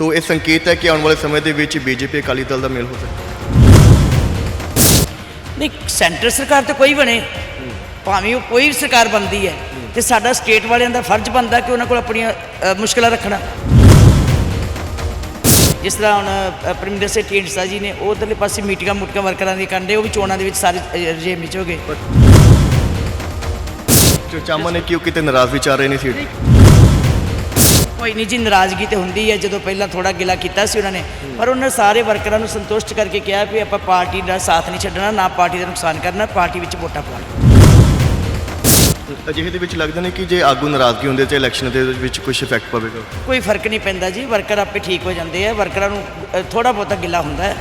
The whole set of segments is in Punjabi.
ਸੋ ਇਹ ਸੰਕੇਤ ਹੈ ਕਿ ਆਉਣ ਵਾਲੇ ਸਮੇਂ ਦੇ ਵਿੱਚ ਬੀਜੇਪੀ ਅਕਾਲੀ ਦਲ ਦਾ ਮੇਲ ਹੋ ਸਕਦਾ ਨਹੀਂ ਸੈਂਟਰ ਸਰਕਾਰ ਤੇ ਕੋਈ ਬਣੇ। ਭਾਵੇਂ ਉਹ ਕੋਈ ਸਰਕਾਰ ਬਣਦੀ ਹੈ ਤੇ ਸਾਡਾ ਸਟੇਟ ਵਾਲਿਆਂ ਦਾ ਫਰਜ਼ ਬਣਦਾ ਕਿ ਉਹਨਾਂ ਕੋਲ ਆਪਣੀਆਂ ਮੁਸ਼ਕਲਾਂ ਰੱਖਣਾ। ਜਿਸ ਤਰ੍ਹਾਂ ਹੁਣ ਅ, ਪਰਮਿੰਦਰ ਸਿੰਘ ਢੀਂਡਸਾ ਜੀ ਨੇ ਉਧਰਲੇ ਪਾਸੇ ਮੀਟਿੰਗਾਂ ਮੁਟਕਾਂ ਵਰਕਰਾਂ ਦੀ ਕਰਦੇ ਉਹ ਵੀ ਚੋਣਾਂ ਦੇ ਵਿੱਚ ਸਾਰੇ ਰਜੇਮ ਵਿੱਚ ਹੋ ਗਏ। ਚਾਮਾ ਨੇ ਕਿਉਂ ਕਿਤੇ ਨਾਰਾਜ਼ ਵਿਚਾਰ ਰਹੇ ਨੇ ਸੀਟ ਕੋਈ ਨਹੀਂ ਜੀ ਨਾਰਾਜ਼ਗੀ ਤੇ ਹੁੰਦੀ ਹੈ ਜਦੋਂ ਪਹਿਲਾਂ ਥੋੜਾ ਗਿਲਾ ਕੀਤਾ ਸੀ ਉਹਨਾਂ ਨੇ। ਪਰ ਉਹਨਾਂ ਨੇ ਸਾਰੇ ਵਰਕਰਾਂ ਨੂੰ ਸੰਤੁਸ਼ਟ ਕਰਕੇ ਕਿਹਾ ਵੀ ਆਪਾਂ ਪਾਰਟੀ ਦਾ ਸਾਥ ਨਹੀਂ ਛੱਡਣਾ ਨਾ ਪਾਰਟੀ ਦਾ ਨੁਕਸਾਨ ਕਰਨਾ ਪਾਰਟੀ ਵਿੱਚ ਵੋਟਾਂ ਪਾਉਣਾ ਅਜਿਹੇ ਦੇ ਵਿੱਚ ਲੱਗਦਾ ਨਹੀਂ ਕਿ ਜੇ ਆਗੂ ਨਾਰਾਜ਼ਗੀ ਹੁੰਦੇ ਤੇ ਇਲੈਕਸ਼ਨ ਦੇ ਵਿੱਚ ਕੁਝ ਇਫੈਕਟ ਪਵੇਗਾ? ਕੋਈ ਫ਼ਰਕ ਨਹੀਂ ਪੈਂਦਾ ਜੀ ਵਰਕਰ ਆਪੇ ਠੀਕ ਹੋ ਜਾਂਦੇ ਆ ਵਰਕਰਾਂ ਨੂੰ ਥੋੜਾ ਬਹੁਤਾ ਗਿਲਾ ਹੁੰਦਾ ਹੈ।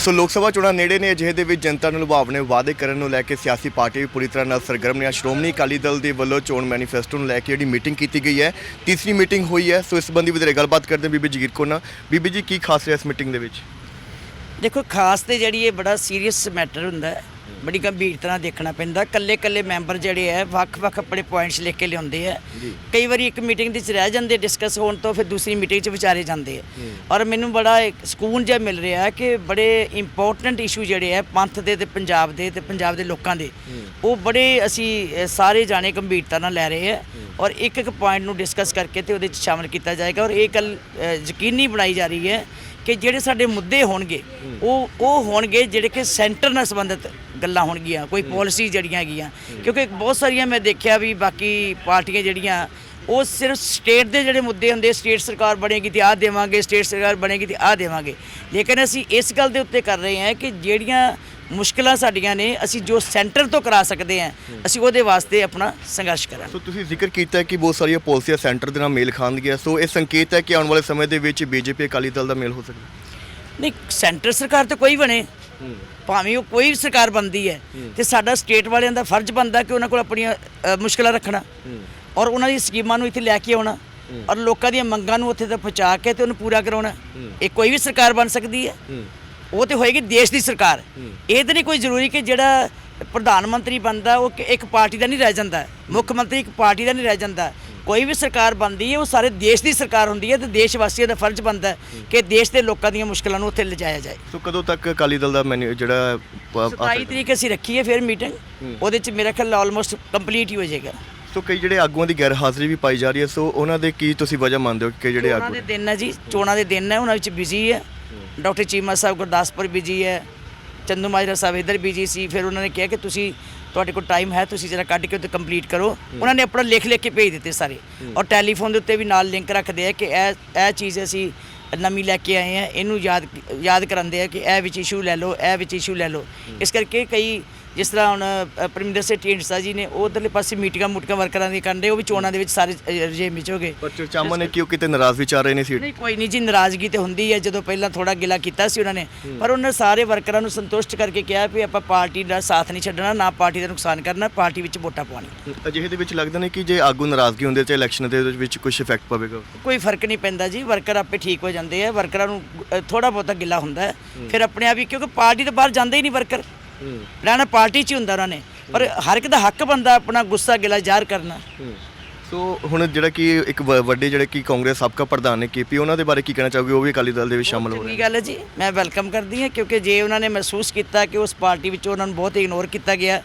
ਸੋ ਲੋਕ ਸਭਾ ਚੋਣਾਂ ਨੇੜੇ ਨੇ, ਅਜਿਹੇ ਦੇ ਵਿੱਚ ਜਨਤਾ ਨੂੰ ਲੁਭਾਵਣੇ ਵਾਅਦੇ ਕਰਨ ਨੂੰ ਲੈ ਕੇ ਸਿਆਸੀ ਪਾਰਟੀ ਵੀ ਪੂਰੀ ਤਰ੍ਹਾਂ ਨਾਲ ਸਰਗਰਮ ਨੇ ਸ਼੍ਰੋਮਣੀ ਅਕਾਲੀ ਦਲ ਦੇ ਵੱਲੋਂ ਚੋਣ ਮੈਨੀਫੈਸਟੋ ਨੂੰ ਲੈ ਕੇ ਜਿਹੜੀ ਮੀਟਿੰਗ ਕੀਤੀ ਗਈ ਹੈ, ਤੀਸਰੀ ਮੀਟਿੰਗ ਹੋਈ ਹੈ। ਸੋ ਇਸ ਸੰਬੰਧੀ ਵਧੇਰੇ ਗੱਲਬਾਤ ਕਰਦੇ ਬੀਬੀ ਜਗੀਰ ਕੌਰ ਨਾਲ ਬੀਬੀ ਜੀ, ਕੀ ਖਾਸ ਰਿਹਾ ਇਸ ਮੀਟਿੰਗ ਦੇ ਵਿੱਚ? ਦੇਖੋ, ਖਾਸ ਤੇ ਜਿਹੜੀ ਇਹ ਬੜਾ ਸੀਰੀਅਸ ਮੈਟਰ ਹੁੰਦਾ ਹੈ ਬੜੀ ਗੰਭੀਰਤਾ ਨਾਲ ਦੇਖਣਾ ਪੈਂਦਾ। ਕੱਲੇ ਕੱਲੇ ਮੈਂਬਰ ਜਿਹੜੇ ਹੈ ਵੱਖ-ਵੱਖ ਆਪਣੇ ਪੁਆਇੰਟਸ ਲਿਖ ਕੇ ਲਿਆਉਂਦੇ ਆ ਕਈ ਵਾਰੀ ਇੱਕ ਮੀਟਿੰਗ ਦੇ ਵਿੱਚ ਰਹਿ ਜਾਂਦੇ ਡਿਸਕਸ ਹੋਣ ਤੋਂ ਫਿਰ ਦੂਸਰੀ ਮੀਟਿੰਗ 'ਚ ਵਿਚਾਰੇ ਜਾਂਦੇ ਆ ਔਰ ਮੈਨੂੰ ਬੜਾ ਇੱਕ ਸਕੂਨ ਜਿਹਾ ਮਿਲ ਰਿਹਾ ਕਿ ਬੜੇ ਇੰਪੋਰਟੈਂਟ ਇਸ਼ੂ ਜਿਹੜੇ ਆ ਪੰਥ ਦੇ ਤੇ ਪੰਜਾਬ ਦੇ ਤੇ ਪੰਜਾਬ ਦੇ ਲੋਕਾਂ ਦੇ ਉਹ ਬੜੇ ਅਸੀਂ ਸਾਰੇ ਜਾਣੇ ਗੰਭੀਰਤਾ ਨਾਲ ਲੈ ਰਹੇ ਆ ਔਰ ਇੱਕ ਇੱਕ ਪੁਆਇੰਟ ਨੂੰ ਡਿਸਕਸ ਕਰਕੇ ਤੇ ਉਹਦੇ 'ਚ ਸ਼ਾਮਲ ਕੀਤਾ ਜਾਏਗਾ। ਔਰ ਇਹ ਗੱਲ ਯਕੀਨੀ ਬਣਾਈ ਜਾ ਰਹੀ ਹੈ ਕਿ ਜਿਹੜੇ ਸਾਡੇ ਮੁੱਦੇ ਹੋਣਗੇ ਉਹ ਉਹ ਹੋਣਗੇ ਜਿਹੜੇ ਕਿ ਸੈਂਟਰ ਨਾਲ ਸੰਬੰਧਿਤ ਗੱਲਾਂ ਹੋਣਗੀਆਂ ਕੋਈ ਪਾਲਿਸੀ ਜਿਹੜੀਆਂ ਹੈਗੀਆਂ। ਕਿਉਂਕਿ ਬਹੁਤ ਸਾਰੀਆਂ ਮੈਂ ਦੇਖਿਆ ਵੀ ਬਾਕੀ ਪਾਰਟੀਆਂ ਜਿਹੜੀਆਂ ਉਹ ਸਿਰਫ ਸਟੇਟ ਦੇ ਜਿਹੜੇ ਮੁੱਦੇ ਹੁੰਦੇ ਸਟੇਟ ਸਰਕਾਰ ਬਣੇਗੀ ਤੇ ਆਹ ਦੇਵਾਂਗੇ ਸਟੇਟ ਸਰਕਾਰ ਬਣੇਗੀ ਤੇ ਆਹ ਦੇਵਾਂਗੇ। ਲੇਕਿਨ ਅਸੀਂ ਇਸ ਗੱਲ ਦੇ ਉੱਤੇ ਕਰ ਰਹੇ ਹਾਂ ਕਿ ਜਿਹੜੀਆਂ ਮੁਸ਼ਕਲਾਂ ਸਾਡੀਆਂ ਨੇ ਅਸੀਂ ਜੋ ਸੈਂਟਰ ਤੋਂ ਕਰਾ ਸਕਦੇ ਹਾਂ ਅਸੀਂ ਉਹਦੇ ਵਾਸਤੇ ਆਪਣਾ ਸੰਘਰਸ਼ ਕਰਾਂਗੇ। ਸੋ ਤੁਸੀਂ ਜ਼ਿਕਰ ਕੀਤਾ ਕਿ ਬਹੁਤ ਸਾਰੀਆਂ ਪਾਲਿਸੀਆਂ ਸੈਂਟਰ ਦੇ ਨਾਲ ਮੇਲ ਖਾਣਗੀਆਂ ਸੋ ਇਹ ਸੰਕੇਤ ਹੈ ਕਿ ਆਉਣ ਵਾਲੇ ਸਮੇਂ ਦੇ ਵਿੱਚ ਬੀਜੇਪੀ ਅਕਾਲੀ ਦਲ ਦਾ ਮੇਲ ਹੋ ਸਕਦਾ ਨਹੀਂ ਸੈਂਟਰ ਸਰਕਾਰ ਤੇ ਕੋਈ ਬਣੇ। ਭਾਵੇਂ ਉਹ ਕੋਈ ਸਰਕਾਰ ਬਣਦੀ ਹੈ ਤੇ ਸਾਡਾ ਸਟੇਟ ਵਾਲਿਆਂ ਦਾ ਫਰਜ਼ ਬਣਦਾ ਕਿ ਉਹਨਾਂ ਕੋਲ ਆਪਣੀਆਂ ਮੁਸ਼ਕਲਾਂ ਰੱਖਣਾ। ਔਰ ਉਹਨਾਂ ਦੀ ਸਕੀਮਾਂ ਨੂੰ ਇੱਥੇ ਲੈ ਕੇ ਆਉਣਾ। ਔਰ ਲੋਕਾਂ ਦੀਆਂ ਮੰਗਾਂ ਨੂੰ ਉੱਥੇ ਤੱਕ ਪਹੁੰਚਾ ਕੇ ਤੇ ਉਹਨੂੰ ਪੂਰਾ ਕਰਾਉਣਾ। ਇਹ ਕੋਈ ਵੀ ਸਰਕਾਰ ਬਣ ਸਕਦੀ ਹੈ। ਉਹ ਤੇ ਹੋਏਗੀ ਦੇਸ਼ ਦੀ ਸਰਕਾਰ। ਇਹ ਤੇ ਨਹੀਂ ਕੋਈ ਜ਼ਰੂਰੀ ਕਿ ਜਿਹੜਾ ਪ੍ਰਧਾਨ ਮੰਤਰੀ ਬਣਦਾ ਉਹ ਇੱਕ ਪਾਰਟੀ ਦਾ ਨਹੀਂ ਰਹਿ ਜਾਂਦਾ। ਮੁੱਖ ਮੰਤਰੀ ਇੱਕ ਪਾਰਟੀ ਦਾ ਨਹੀਂ ਰਹਿ ਜਾਂਦਾ। ਕੋਈ ਵੀ ਸਰਕਾਰ ਬਣਦੀ ਹੈ ਉਹ ਸਾਰੇ ਦੇਸ਼ ਦੀ ਸਰਕਾਰ ਹੁੰਦੀ ਹੈ ਤੇ ਦੇਸ਼ ਵਾਸੀਆਂ ਦਾ ਫਰਜ਼ ਬਣਦਾ ਕਿ ਦੇਸ਼ ਦੇ ਲੋਕਾਂ ਦੀਆਂ ਮੁਸ਼ਕਲਾਂ ਨੂੰ ਉੱਥੇ ਲਿਜਾਇਆ ਜਾਏ। ਸੋ ਕਦੋਂ ਤੱਕ ਅਕਾਲੀ ਦਲ ਦਾ ਮੈਨਿਊ ਜਿਹੜਾ ਪ- ਆ 27 ਸਕਦਾ? ਤਰੀਕ ਅਸੀਂ ਰੱਖੀ ਹੈ ਫਿਰ ਮੀਟਿੰਗ। ਉਹਦੇ ਚ ਮੇਰਾ ਖਿਆਲ ਆਲਮੋਸਟ ਕੰਪਲੀਟ ਹੀ ਹੋ ਜਾਏਗਾ। ਸੋ ਕਈ ਜਿਹੜੇ ਆਗੂਆਂ ਦੀ ਗੈਰ ਹਾਜ਼ਰੀ ਵੀ ਪਾਈ ਜਾ ਰਹੀ ਹੈ ਸੋ ਉਹਨਾਂ ਦੇ ਕੀ ਤੁਸੀਂ ਵਜ੍ਹਾ ਮੰਨਦੇ ਹੋ ਕਿ ਜਿਹੜੇ ਆਗੂ ਦੇ ਦਿਨ ਹੈ ਜੀ ਚੋਣਾਂ ਦੇ ਦਿਨ ਹੈ ਉਹਨਾਂ ਵਿੱਚ ਬਿਜ਼ੀ ਹੈ ਡਾਕਟਰ ਚੀਮਾ ਸਾਹਿਬ ਗੁਰਦਾਸਪੁਰ ਬਿਜ਼ੀ ਹੈ ਚੰਦੂ ਮਾਜਰਾ ਸਾਹਿਬ ਇੱਧਰ ਬਿਜ਼ੀ ਸੀ ਫਿਰ ਉਹਨਾਂ ਨੇ ਕਿਹਾ ਕਿ ਤੁਸੀਂ ਤੁਹਾਡੇ ਕੋਲ ਟਾਈਮ ਹੈ ਤੁਸੀਂ ਜਰਾ ਕੱਢ ਕੇ ਉੱਤੇ ਕੰਪਲੀਟ ਕਰੋ। ਉਹਨਾਂ ਨੇ ਆਪਣਾ ਲਿਖ ਲਿਖ ਕੇ ਭੇਜ ਦਿੱਤੇ ਸਾਰੇ। ਔਰ ਟੈਲੀਫੋਨ ਦੇ ਉੱਤੇ ਵੀ ਨਾਲ ਲਿੰਕ ਰੱਖਦੇ ਆ ਕਿ ਇਹ ਇਹ ਚੀਜ਼ ਅਸੀਂ ਨਵੀਂ ਲੈ ਕੇ ਆਏ ਆ ਇਹਨੂੰ ਯਾਦ ਯਾਦ ਕਰਾਉਂਦੇ ਆ ਕਿ ਇਹ ਵਿੱਚ ਇਸ਼ੂ ਲੈ ਲਓ ਇਹ ਵਿੱਚ ਇਸ਼ੂ ਲੈ ਲਓ। ਇਸ ਕਰਕੇ ਕਈ ਜਿਸ ਤਰ੍ਹਾਂ ਹੁਣ ਪਰਮਿੰਦਰ ਸਿੰਘ ਢੀਂਡਸਾ ਜੀ ਨੇ ਉਧਰਲੇ ਪਾਸੇ ਮੀਟਿੰਗਾਂ ਮੁਟਕਾਂ ਵਰਕਰਾਂ ਦੀ ਕਰਦੇ ਉਹ ਵੀ ਚੋਣਾਂ ਦੇ ਵਿੱਚ ਸਾਰੇ ਰਜੇਮ ਵਿੱਚ ਹੋ ਗਏ। ਪਰ ਚਾਮਾ ਨੇ ਕਿਉਂ ਕਿਤੇ ਨਾਰਾਜ਼ ਵਿਚਾਰ ਰਹੇ ਨੇ ਸੀਟ। ਨਹੀਂ ਕੋਈ ਨਹੀਂ ਜੀ ਨਾਰਾਜ਼ਗੀ ਤੇ ਹੁੰਦੀ ਹੈ ਜਦੋਂ ਪਹਿਲਾਂ ਥੋੜਾ ਗਿਲਾ ਕੀਤਾ ਸੀ ਉਹਨਾਂ ਨੇ। ਪਰ ਉਹਨਾਂ ਸਾਰੇ ਵਰਕਰਾਂ ਨੂੰ ਸੰਤੁਸ਼ਟ ਕਰਕੇ ਕਿਹਾ ਵੀ ਆਪਾਂ ਪਾਰਟੀ ਦਾ ਸਾਥ ਨਹੀਂ ਛੱਡਣਾ ਨਾ ਪਾਰਟੀ ਦਾ ਨੁਕਸਾਨ ਕਰਨਾ ਪਾਰਟੀ ਵਿੱਚ ਵੋਟਾਂ ਪਾਉਣੀ ਅਜਿਹੇ ਦੇ ਵਿੱਚ ਲੱਗਦਾ ਨਹੀਂ ਕਿ ਜੇ ਆਗੂ ਨਾਰਾਜ਼ਗੀ ਹੁੰਦੇ ਤੇ ਇਲੈਕਸ਼ਨ ਦੇ ਵਿੱਚ ਕੁਝ ਇਫੈਕਟ ਪਵੇਗਾ? ਕੋਈ ਫ਼ਰਕ ਨਹੀਂ ਪੈਂਦਾ ਜੀ ਵਰਕਰ ਆਪੇ ਠੀਕ ਹੋ ਜਾਂਦੇ ਆ ਵਰਕਰਾਂ ਨੂੰ ਥੋੜਾ ਬਹੁਤਾ ਗਿਲਾ ਹੁੰਦਾ ਫਿਰ ਆਪਣੇ ਆਪ ਹੀ ਕਿਉਂਕਿ ਪਾਰਟੀ ਤੋਂ ਬਾਹਰ ਜਾਂਦੇ ਹੀ ਨਹੀਂ ਵਰਕਰ। ਰਹਿਣਾ ਪਾਰਟੀ 'ਚ ਹੀ ਹੁੰਦਾ ਉਹਨਾਂ ਨੇ। ਪਰ ਹਰ ਇੱਕ ਦਾ ਹੱਕ ਬੰਦਾ ਆਪਣਾ ਗੁੱਸਾ ਗਿਲਾ ਜ਼ਾਹਰ ਕਰਨਾ। ਸੋ ਹੁਣ ਜਿਹੜਾ ਕਿ ਇੱਕ ਵ- ਵੱਡੇ ਜਿਹੜੇ ਕਿ ਕਾਂਗਰਸ ਸਾਬਕਾ ਪ੍ਰਧਾਨ ਨੇ ਕੇਪੀ ਉਹਨਾਂ ਦੇ ਬਾਰੇ ਕੀ ਕਹਿਣਾ ਚਾਹੋਗੇ? ਉਹ ਵੀ ਅਕਾਲੀ ਦਲ ਦੇ ਵਿੱਚ ਸ਼ਾਮਲ ਹੋ ਰਹੇ ਚੰਗੀ ਗੱਲ ਹੈ ਜੀ ਮੈਂ ਵੈਲਕਮ ਕਰਦੀ ਹਾਂ ਕਿਉਂਕਿ ਜੇ ਉਹਨਾਂ ਨੇ ਮਹਿਸੂਸ ਕੀਤਾ ਕਿ ਉਸ ਪਾਰਟੀ ਵਿੱਚੋਂ ਉਹਨਾਂ ਨੂੰ ਬਹੁਤ ਇਗਨੋਰ ਕੀਤਾ ਗਿਆ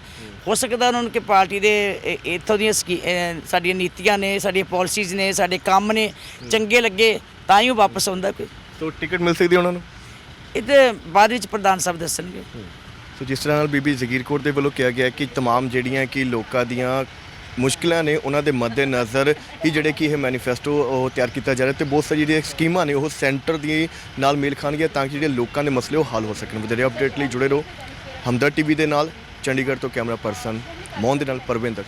ਹੋ। ਸਕਦਾ ਉਹਨਾਂ ਨੂੰ ਕਿ ਪਾਰਟੀ ਦੇ ਇ- ਇੱਥੋਂ ਦੀਆਂ ਸਕੀ- ਅਹ ਸਾਡੀਆਂ ਨੀਤੀਆਂ ਨੇ ਸਾਡੀਆਂ ਪਾਲਿਸੀਜ਼ ਨੇ ਸਾਡੇ ਕੰਮ ਨੇ ਚੰਗੇ ਲੱਗੇ ਤਾਂ ਹੀ ਉਹ ਵਾਪਸ ਆਉਂਦਾ ਕੋਈ। ਸੋ ਟਿਕਟ ਮਿਲ ਸਕਦੀ ਹੈ ਉਹਨਾਂ ਨੂੰ? ਇਹ ਤੇ ਬਾਅਦ ਵਿੱਚ ਪ੍ਰਧਾਨ ਸਾਹਿਬ ਦੱਸਣਗੇ। ਸੋ ਜਿਸ ਤਰ੍ਹਾਂ ਨਾਲ ਬੀਬੀ ਜ਼ਗੀਰ ਕੌਰ ਦੇ ਵੱਲੋਂ ਕਿਹਾ ਗਿਆ ਕਿ तमाम ਜਿਹੜੀਆਂ ਕਿ ਲੋਕਾਂ ਦੀਆਂ ਮੁਸ਼ਕਿਲਾਂ ਨੇ ਉਹਨਾਂ ਦੇ ਮੱਦੇ ਨਜ਼ਰ ਹੀ ਜਿਹੜੇ ਕਿ ਇਹ ਮੈਨੀਫੈਸਟੋ ਉਹ ਤਿਆਰ ਕੀਤਾ ਜਾ ਰਿਹਾ ਤੇ ਬਹੁਤ ਸਾਰੀ ਜਿਹੜੀਆਂ ਸਕੀਮਾਂ ਨੇ ਉਹ ਸੈਂਟਰ ਦੀ ਨਾਲ ਮੇਲ ਖਾਣਗੀਆਂ ਤਾਂ ਕਿ ਜਿਹੜੇ ਲੋਕਾਂ ਦੇ ਮਸਲੇ ਉਹ ਹੱਲ ਹੋ ਸਕਣ ਵਧੇਰੇ ਅਪਡੇਟ ਲਈ ਜੁੜੇ ਰਹੋ ਹਮਦਰ ਟੀਵੀ ਦੇ ਨਾਲ ਚੰਡੀਗੜ੍ਹ ਤੋਂ ਕੈਮਰਾ ਪਰਸਨ ਮੋਹਨ ਦੇ ਨਾਲ ਪਰਵਿੰਦਰ